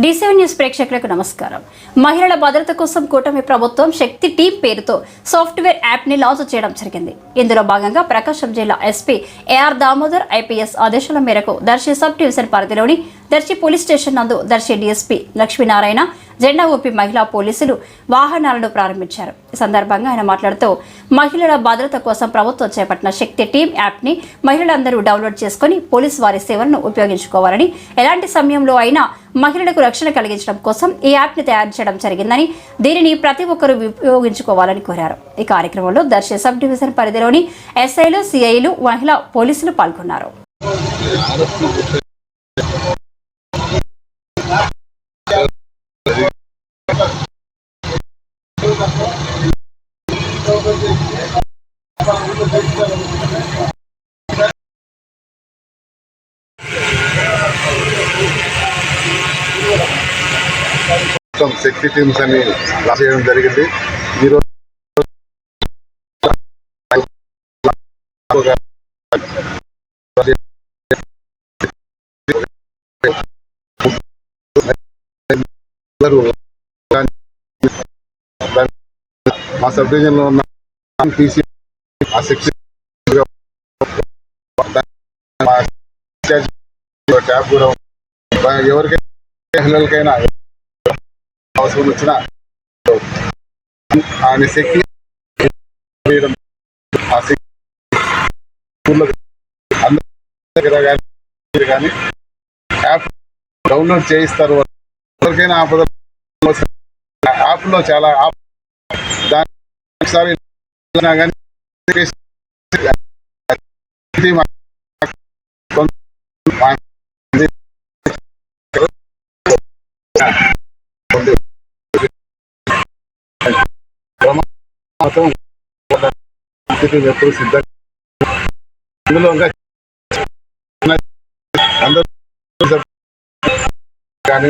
డిసెవెన్ news ప్రేక్షకులకు నమస్కారం. మహిళల భద్రత కోసం కూటమి ప్రభుత్వం శక్తి టీం పేరుతో సాఫ్ట్వేర్ యాప్ని లాంచ్ చేయడం జరిగింది. ఇందులో భాగంగా ప్రకాశం జిల్లా ఎస్పీ ఏఆర్ దామోదర్ ఐపీఎస్ ఆదేశాల మేరకు దర్శి సబ్ డివిజన్ పరిధిలోని దర్శి పోలీస్ స్టేషన్ నందు దర్శి డీఎస్పీ లక్ష్మీనారాయణ జెండా ఊపి మహిళా పోలీసులు వాహనాలను ప్రారంభించారు. ఈ సందర్భంగా ఆయన మాట్లాడుతూ మహిళల భద్రత కోసం ప్రభుత్వం చేపట్టిన శక్తి టీం యాప్ని మహిళలందరూ డౌన్లోడ్ చేసుకుని పోలీసు వారి సేవలను ఉపయోగించుకోవాలని ఎలాంటి సమయంలో అయినా మహిళలకు రక్షణ కలిగించడం కోసం ఈ యాప్ని తయారు చేయడం జరిగిందని దీనిని ప్రతి ఒక్కరూ ఉపయోగించుకోవాలని కోరారు. ఈ కార్యక్రమంలో దర్శి సబ్ డివిజన్ పరిధిలోని ఎస్ఐలు సిఐలు మహిళా పోలీసులు పాల్గొన్నారు. మొత్తం శక్తి టీమ్స్ అని లాంచ్ చేయడం జరిగింది ఈరోజు మా సబ్ డివిజన్లో ఉన్న టీసీ ఆ ట్యాబ్ కూడా ఎవరికైనా అవసరం వచ్చిన ఆయన శక్తి ఆ శక్తి అందరి కానీ యాప్ డౌన్లోడ్ చేయిస్తారు. ఎవరికైనా ఆపద యాప్లో చాలా app సిద్ధంగా ఇందులో ఇంకా అందరూ కానీ